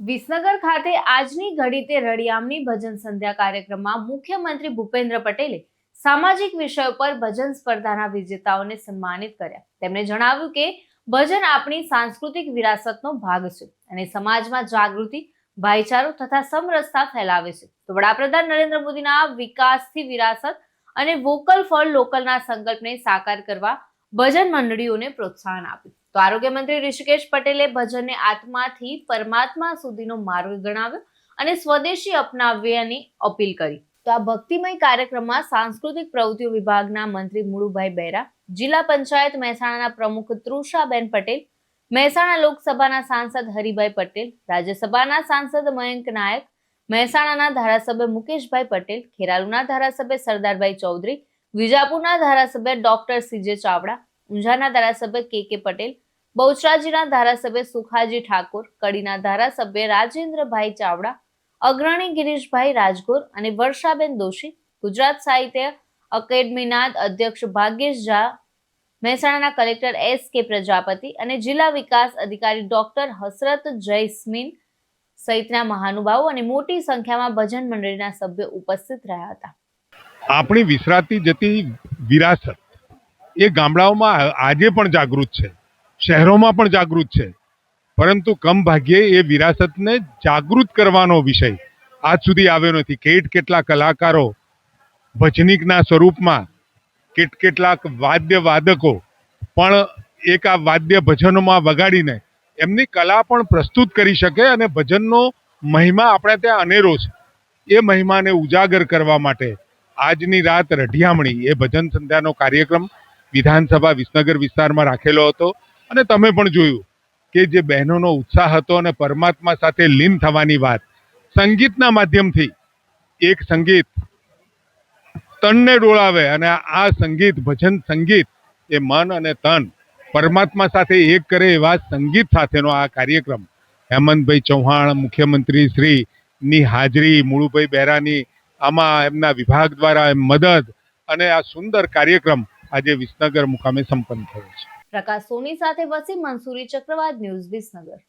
વિસનગર ખાતે આજની ઘડી તે રળિયામની ભજન સંધ્યા કાર્યક્રમમાં મુખ્યમંત્રી ભૂપેન્દ્ર પટેલે સામાજિક વિષયો પર ભજન સ્પર્ધાના વિજેતાઓને સન્માનિત કર્યા. તેમણે જણાવ્યું કે ભજન આપણી સાંસ્કૃતિક વિરાસતનો ભાગ છે અને સમાજમાં જાગૃતિ, ભાઈચારો તથા સમરસતા ફેલાવે છે. તો વડાપ્રધાન નરેન્દ્ર મોદીના વિકાસથી વિરાસત અને વોકલ ફોર લોકલના સંકલ્પને સાકાર કરવા ભજન મંડળીઓને પ્રોત્સાહન આપ્યું. તો આરોગ્ય મંત્રી ઋષિકેશ પટેલે ભજનને આત્માથી પરમાત્મા સુધીનો માર્ગ ગણાવ્યો અને સ્વદેશી અપનાવ્યાની અપીલ કરી. તો આ ભક્તિમય કાર્યક્રમમાં સાંસ્કૃતિક પ્રવૃત્તિઓ વિભાગના મંત્રી મુળુભાઈ બહેરા જિલ્લા પંચાયત મહેસાણાના પ્રમુખ તૃષાબેન પટેલ, મહેસાણા લોકસભાના સાંસદ હરિભાઈ પટેલ, રાજ્યસભાના સાંસદ મયંક નાયક, મહેસાણાના ધારાસભ્ય મુકેશભાઈ પટેલ, ખેરાલુના ધારાસભ્ય સરદારભાઈ ચૌધરી, વિજાપુરના ધારાસભ્ય ડોક્ટર સીજે ચાવડા, ઊંઝાના ધારાસભ્ય કે કે પટેલ બહુચરાજીના ધારાસભ્ય સુખાજી ઠાકોર, કડીના ધારાસભ્ય રાજેન્દ્રભાઈ ચાવડા, અગ્રણી ગિરીશભાઈ રાજગોર અને વર્ષાબેન દોશી, ગુજરાત સાહિત્ય અકેડમીના અધ્યક્ષ ભાગ્યેશ ઝા, મહેસાણાના કલેક્ટર એસ કે પ્રજાપતિ અને જિલ્લા વિકાસ અધિકારી ડોક્ટર હસરત જયસ્મીન સહિતના મહાનુભાવો અને મોટી સંખ્યામાં ભજન મંડળીના સભ્યો ઉપસ્થિત રહ્યા હતા. આપણી વિસરાતી જતી વિરાસત એ ગામડાઓમાં આજે પણ જાગૃત છે. શહેરોમાં પણ જાગૃત છે. પરંતુ કમ ભાગ્યે એ વિરાસતને જાગૃત કરવાનો વિષય આજ સુધી આવ્યો નથી. કેટ કેટલા કલાકારો ભજનીકના સ્વરૂપમાં, કેટ કેટલાક વાદ્ય વાદકો પણ એક આ વાદ્ય ભજનોમાં વગાડીને એમની કલા પણ પ્રસ્તુત કરી શકે અને ભજનનો મહિમા આપણે ત્યાં અનેરો છે. એ મહિમાને ઉજાગર કરવા માટે આજની રાત રઢિયામણી એ ભજન સંધ્યાનો કાર્યક્રમ વિધાનસભા વિસનગર વિસ્તારમાં રાખેલો હતો. અને તમે પણ જોયું કે જે બહેનોનો ઉત્સાહ હતો અને પરમાત્મા સાથે લીન થવાની વાત, સંગીતના માધ્યમથી એક સંગીત તનને ડોળાવે અને આ સંગીત, ભજન સંગીત એ મન અને તન પરમાત્મા સાથે એક કરે એવા સંગીત સાથેનો આ કાર્યક્રમ. હેમંતભાઈ ચૌહાણ, મુખ્યમંત્રી શ્રી ની હાજરી, મુળુભાઈ બહેરાની આમાં એમના વિભાગ દ્વારા મદદ અને આ સુંદર કાર્યક્રમ આજે વિસનગર મુકામે સંપન્ન થયો છે. પ્રકાશ સોની સાથે વસીમ મંસૂરી ચક્રવાત ન્યૂઝ વિસનગર.